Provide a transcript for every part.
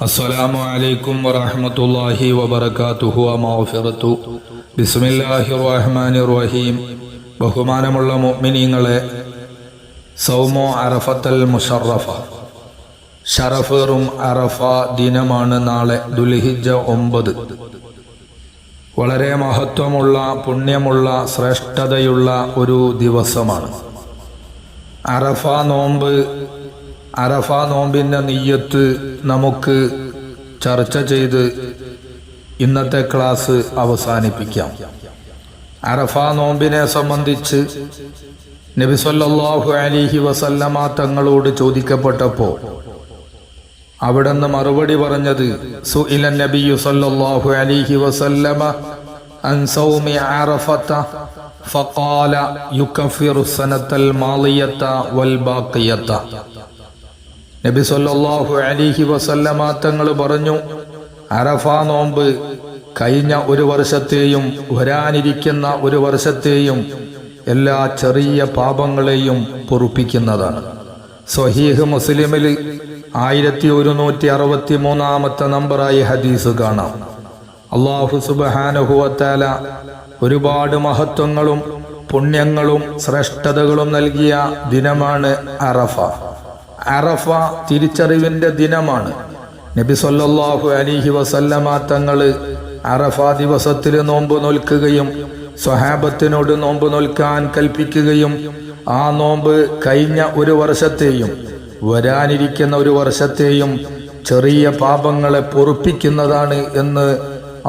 السلام عليكم ورحمة الله وبركاته ومغفرة بسم الله الرحمن الرحيم ബഹുമാനമുള്ള മുഅ്മിനീങ്ങളെ സൗമോ അറഫത്തൽ മുഷറഫ ഷറഫേറും അറഫ ദിനമാണ് നാളെ ദുൽഹിജ ഒമ്പത് വളരെ മഹത്വമുള്ള പുണ്യമുള്ള ശ്രേഷ്ഠതയുള്ള ഒരു ദിവസമാണ് അറഫ നോമ്പ് അറഫ നോമ്പിന്റെ നെയ്യത്ത് നമുക്ക് ചർച്ച ചെയ്ത് ഇന്നത്തെ ക്ലാസ് അവസാനിപ്പിക്കാം. അറഫ നോമ്പിനെ സംബന്ധിച്ച് നബി സല്ലല്ലാഹു അലിഹി വസല്ലമ തങ്ങളോട് ചോദിക്കപ്പെട്ടപ്പോൾ അവിടെ നിന്ന് മറുപടി പറഞ്ഞത് സുഇല നബിയു സല്ലല്ലാഹു അലിഹി വസല്ലമ അൻ സൗമി അറഫത ഫഖാല സനത്തൽ മാളിയത വൽ ബാഖിയത. നബി സല്ലല്ലാഹു അലിഹി വസല്ലമ തങ്ങൾ പറഞ്ഞു. അറഫ നോമ്പ് കഴിഞ്ഞ ഒരു വർഷത്തെയും വരാനിരിക്കുന്ന ഒരു വർഷത്തെയും എല്ലാ ചെറിയ പാപങ്ങളെയും പൊറുപ്പിക്കുന്നതാണ്. സ്വഹീഹ് മുസ്ലിമിൽ ആയിരത്തി ഒരുന്നൂറ്റി അറുപത്തി മൂന്നാമത്തെ നമ്പറായി ഹദീസ് കാണാം. അള്ളാഹു സുബഹാനുഹുവത്താല ഒരുപാട് മഹത്വങ്ങളും പുണ്യങ്ങളും ശ്രേഷ്ഠതകളും നൽകിയ ദിനമാണ് അറഫ. അറഫ തിരിച്ചറിവിന്റെ ദിനമാണ്. നബി സല്ലല്ലാഹു അലിഹി വസല്ലമ തങ്ങൾ അറഫ ദിവസത്തിൽ നോമ്പ് നോൽക്കുകയും സ്വഹാബത്തിനോട് നോമ്പ് നോൽക്കാൻ കൽപ്പിക്കുകയും ആ നോമ്പ് കഴിഞ്ഞ ഒരു വർഷത്തെയും വരാനിരിക്കുന്ന ഒരു വർഷത്തെയും ചെറിയ പാപങ്ങളെ പൊറുപ്പിക്കുന്നതാണ് എന്ന്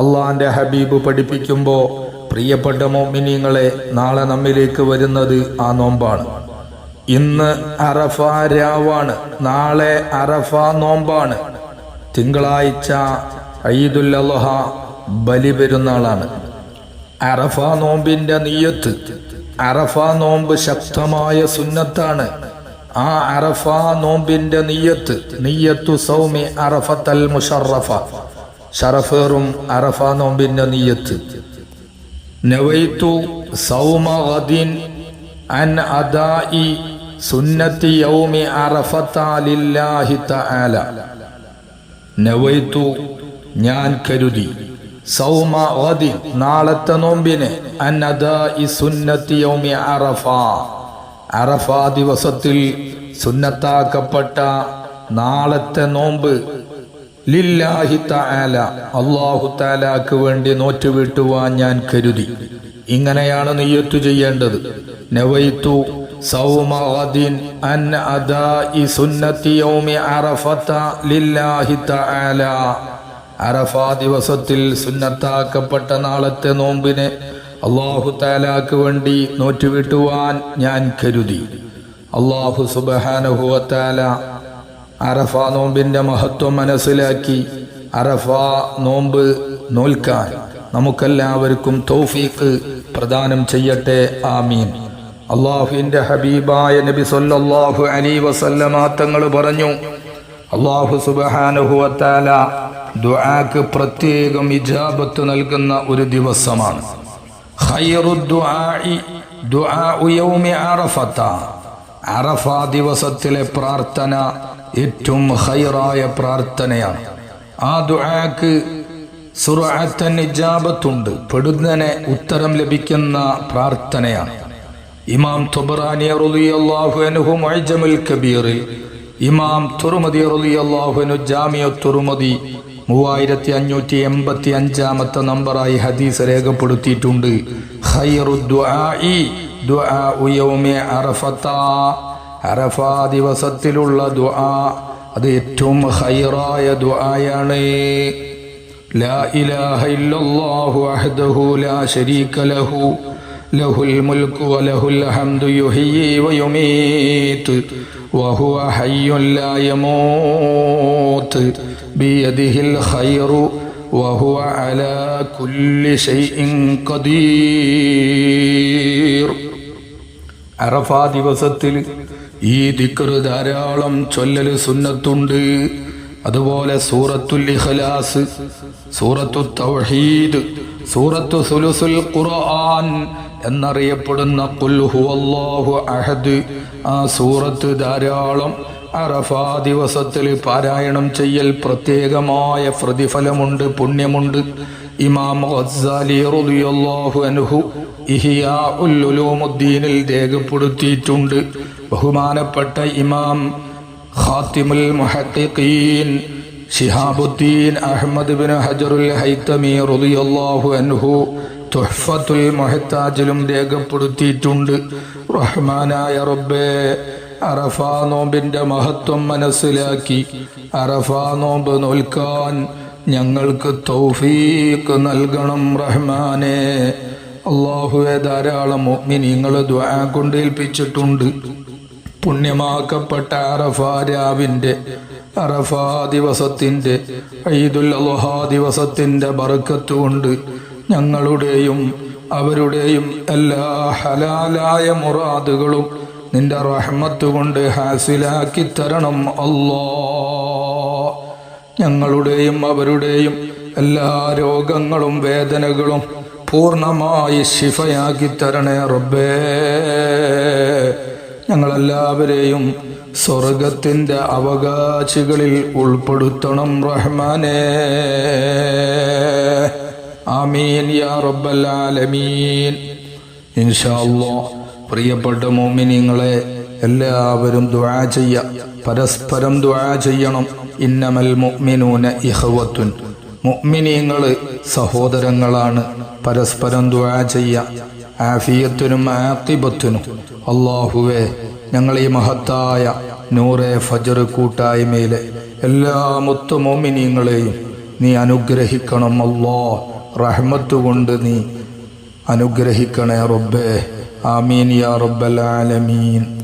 അള്ളാന്റെ ഹബീബ് പഠിപ്പിക്കുമ്പോൾ പ്രിയപ്പെട്ട മോമിനിങ്ങളെ നാളെ നമ്മിലേക്ക് വരുന്നത് ആ നോമ്പാണ്. ഇന്ന് അറഫ രാവാണ്. നാളെ അറഫ നോമ്പാണ്. തിങ്കളാഴ്ച ഈദുൽ അലഹ ബലി പെരുന്നാളാണ് അറഫ നോമ്പിന്റെ നീയത്ത് അറഫ നോമ്പ് ശക്തമായ സുന്നത്താണ്. ആ അറഫ നോമ്പിന്റെ നീയത്ത് നീയത്തു സൗമി അറഫത്തൽ മുഷറഫ. ഷറഫേറും അറഫ നോമ്പിന്റെ നീയത്ത്. നവൈത്തു സൗമ അൻ അദാഇ യൗമി തആല. ഞാൻ കരുതി സൗമ നാളത്തെ നോമ്പിനെ യൗമി അറഫ. ദിവസത്തിൽ സുന്നത്താക്കപ്പെട്ട നാളത്തെ നോമ്പ് ലില്ലാഹി വേണ്ടി നോറ്റുവീട്ടുവാൻ ഞാൻ കരുതി. ഇങ്ങനെയാണ് നെയ്യത്തു ചെയ്യേണ്ടത്. നവൈത്തു സൗമ ഗദിൻ അൻ അദാഇ സുന്നത്തി യൗമി അറഫത ലില്ലാഹി തആല. അറഫ ദിവസത്തിൽ സുന്നത്താക്കപ്പെട്ട നാളത്തെ നോമ്പിനെ അള്ളാഹു താലാക്ക് വേണ്ടി നോറ്റുവിട്ടുവാൻ ഞാൻ കരുതി. അള്ളാഹു സുബഹാനുഹുവത്താല അറഫ നോമ്പിന്റെ മഹത്വം മനസ്സിലാക്കി അറഫ നോമ്പ് നോൽക്കാൻ നമുക്കെല്ലാവർക്കും തൗഫീഖ് പ്രദാനം ചെയ്യട്ടെ. ആമീൻ. അള്ളാഹുവിന്റെ ഹബീബായ നബി സൊല്ലാഹു അലി വസല്ലമ തങ്ങൾ പറഞ്ഞു അള്ളാഹു സുബഹാനുഹുവത്താല ദുആക്ക് പ്രത്യേകം ഇജാബത്ത് നൽകുന്ന ഒരു ദിവസമാണ്. ദിവസത്തിലെ പ്രാർത്ഥന ഏറ്റവും ഹൈറായ പ്രാർത്ഥനയാണ്. ആ ദുആക്ക് സുറാത്തൻ ഇജാബത്തുണ്ട് പെടുന്നനെ ഉത്തരം ലഭിക്കുന്ന പ്രാർത്ഥനയാണ്. ഇമാം തൊബറാനി അള്ളാഹു അനുഹു മൊയ്ജമുൽ കബീറിൽ ഇമാം തുറുമതി റലിയല്ലാഹു അനു ജാമിയ തുറുമതി മൂവായിരത്തി അഞ്ഞൂറ്റി എൺപത്തി അഞ്ചാമത്തെ നമ്പറായി ഹദീസ് രേഖപ്പെടുത്തിയിട്ടുണ്ട് അറഫാ ദിവസത്തിലുള്ള ദുആ അത് ഏറ്റവും ഹൈറായ ദുആയാണ്. ലാ ഇലാഹ ഇല്ലല്ലാഹു അഹദഹു ലാ ശരീക ലഹു. له له الملك وله الحمد يحيي ويميت وهو حي لا يموت بيده الخير وهو على كل شيء قدير അറഫ ദിവസത്തിൽ ഈ ദിക്കറ് ധാരാളം ചൊല്ലല് സുന്നത്തുണ്ട് അതുപോലെ സൂറത്തുൽ ഇഖ്ലാസ് സൂറത്തു തൗഹീദ് സൂറത്തു സുലുസുൽ ഖുർആൻ എന്നറിയപ്പെടുന്ന ഖുൽ ഹുവല്ലാഹു അഹദ്. ആ സൂറത്ത് ധാരാളം അറഫാ ദിവസത്തിൽ പാരായണം ചെയ്യൽ പ്രത്യേകമായ പ്രതിഫലമുണ്ട് പുണ്യമുണ്ട്. ഇമാം ഗസ്സാലി റളിയല്ലാഹു അൻഹു ഇഹിയാ ഉലൂമുദ്ദീനിൽ രേഖപ്പെടുത്തിയിട്ടുണ്ട്. ബഹുമാനപ്പെട്ട ഇമാം ഖാത്തിമുൽ മുഹഖിഖീൻ ഷിഹാബുദ്ദീൻ അഹമ്മദ് ബിൻ ഹജറുൽ ഹൈത്തമി റളിയല്ലാഹു അൻഹു തുഹ്ഫത്തുൽ മുഹത്താജിലും രേഖപ്പെടുത്തിയിട്ടുണ്ട്. റഹ്മാനായ റബ്ബേ അറഫ നോമ്പിന്റെ മഹത്വം മനസ്സിലാക്കി അറഫ നോമ്പ് നോൽക്കാൻ ഞങ്ങൾക്ക് തൗഫീഖ് നൽകണം റഹ്മാനെ. അള്ളാഹുവെ ധാരാളം നിങ്ങൾ ദ്വാ കൊണ്ടേൽപ്പിച്ചിട്ടുണ്ട്. പുണ്യമാക്കപ്പെട്ട അറഫാ രാവിന്റെ അറഫാ ദിവസത്തിന്റെ ഈദുൽ അൽഹാ ദിവസത്തിന്റെ ബർക്കത്ത് കൊണ്ട് ഞങ്ങളുടെയും അവരുടെയും എല്ലാ ഹലാലായ മുറാദുകളും നിന്റെ റഹ്മത്ത് കൊണ്ട് ഹാസിലാക്കി തരണം അല്ലോ. ഞങ്ങളുടെയും അവരുടെയും എല്ലാ രോഗങ്ങളും വേദനകളും പൂർണമായി ശിഫയാക്കി തരണേ റബ്ബേ. ഞങ്ങളെല്ലാവരെയും സ്വർഗത്തിന്റെ അവകാശികളിൽ ഉൾപ്പെടുത്തണം റഹ്മാനേ. ആമീൻ യാ റബ്ബൽ ആലമീൻ. ഇൻഷാ അല്ലാഹ് പ്രിയപ്പെട്ട മോമിനിങ്ങളെ എല്ലാവരും ദുആ ചെയ്യ പരസ്പരം ദുആ ചെയ്യണം. ഇന്നമൽ മുഅ്മിനൂന ഇഖവത്തുൻ മുഅ്മിനീങ്ങൾ സഹോദരങ്ങളാണ് പരസ്പരം ദുആ ചെയ്യ. ആഫിയത്തിനും ആത്തിബത്തിനും. അള്ളാഹുവെ ഞങ്ങൾ ഈ മഹത്തായ നൂറെ ഫജർ കൂട്ടായ്മയിലെ എല്ലാ മുത്തുമോമിനിയങ്ങളെയും നീ അനുഗ്രഹിക്കണം അല്ലോ റഹ്മത്തുകൊണ്ട് നീ അനുഗ്രഹിക്കണേ റബ്ബേ. ആമീൻ യാ റബ്ബൽ ആലമീൻ.